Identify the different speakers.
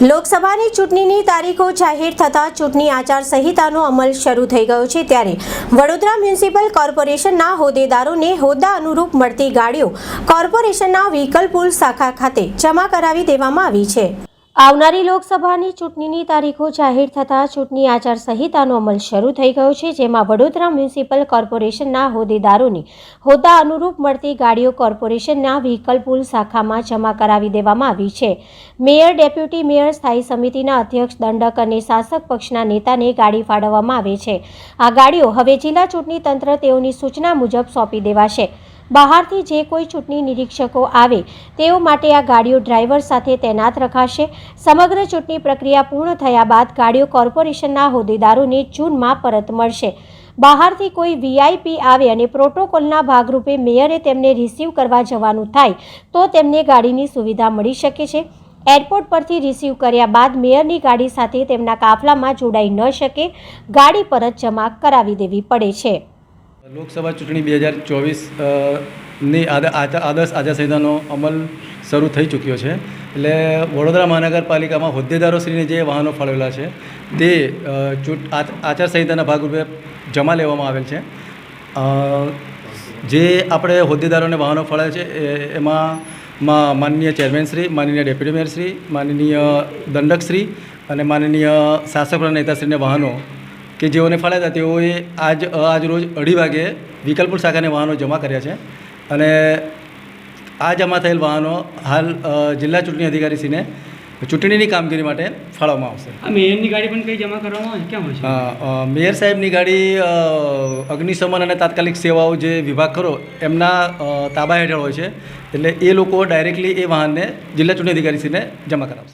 Speaker 1: લોકસભાની ચૂંટણીની તારીખો જાહેર થતાં ચૂંટણી આચારસંહિતાનો અમલ શરૂ થઈ ગયો છે ત્યારે વડોદરા મ્યુનિસિપલ કોર્પોરેશનના હોદ્દેદારોને હોદ્દા અનુરૂપ મળતી ગાડીઓ કોર્પોરેશનના વ્હીકલ પુલ શાખા ખાતે જમા કરાવી દેવામાં આવી છે. આવનારી લોકસભાની ચૂંટણીની તારીખો જાહેર થતાં ચૂંટણી આચારસંહિતાનો અમલ શરૂ થઈ ગયો છે, જેમાં વડોદરા મ્યુનિસિપલ કોર્પોરેશનના હોદ્દેદારોને હોદ્દા અનુરૂપ મળતી ગાડીઓ કોર્પોરેશનના વ્હીકલ પુલ શાખામાં જમા કરાવી દેવામાં આવી છે. મેયર, ડેપ્યુટી મેયર, સ્થાયી સમિતિના અધ્યક્ષ, દંડક અને શાસક પક્ષના નેતાને ગાડી ફાળવવામાં આવે છે. આ ગાડીઓ હવે જિલ્લા ચૂંટણી તંત્ર તેઓની સૂચના મુજબ સોંપી દેવાશે. બહારથી જે કોઈ ચૂંટણી નિરીક્ષકો આવે, તેઓ માટે આ ગાડીઓ ડ્રાઈવર સાથે તૈનાત રખાશે. સમગ્ર ચૂંટણી પ્રક્રિયા પૂર્ણ થયા બાદ ગાડીઓ કોર્પોરેશનના હોદ્દેદારોને જૂનમાં પરત મળશે. બહારથી કોઈ વીઆઈપી આવે અને પ્રોટોકોલના ભાગરૂપે મેયરે તેમને રિસીવ કરવા જવાનું થાય, તો તેમને ગાડીની સુવિધા મળી શકે છે. એરપોર્ટ પરથી રિસીવ કર્યા બાદ મેયરની ગાડી સાથે તેમના કાફલામાં જોડાઈ ન શકે. ગાડી પરત જમા કરાવી દેવી પડે છે.
Speaker 2: લોકસભા ચૂંટણી બે હજાર ચોવીસની આદર્શ આચારસંહિતાનો અમલ શરૂ થઈ ચૂક્યો છે. એટલે વડોદરા મહાનગરપાલિકામાં હોદ્દેદારોશ્રીને જે વાહનો ફાળવેલા છે, તે ચૂંટ આચારસંહિતાના ભાગરૂપે જમા લેવામાં આવેલ છે. જે આપણે હોદ્દેદારોને વાહનો ફાળવે છે એમાં માં, માનનીય ચેરમેનશ્રી, માનનીય ડેપ્યુટી મેયરશ્રી, માનનીય દંડકશ્રી અને માનનીય શાસકોના નેતાશ્રીને વાહનો કે જેઓને ફાળ્યા હતા તેઓએ આજ આજ રોજ અઢી વાગે વિકલપુર શાખાને વાહનો જમા કર્યા છે. અને આ જમા થયેલ વાહનો હાલ જિલ્લા ચૂંટણી અધિકારીશ્રીને ચૂંટણીની કામગીરી માટે ફાળવવામાં આવશે.
Speaker 3: આ મેયરની ગાડી પણ કઈ જમા કરવામાં આવે? કેમ
Speaker 2: મેયર સાહેબની ગાડી અગ્નિશમન અને તાત્કાલિક સેવાઓ જે વિભાગ ખરો એમના તાબા હેઠળ હોય છે. એટલે એ લોકો ડાયરેક્ટલી એ વાહનને જિલ્લા ચૂંટણી અધિકારીશ્રીને જમા કરાવશે.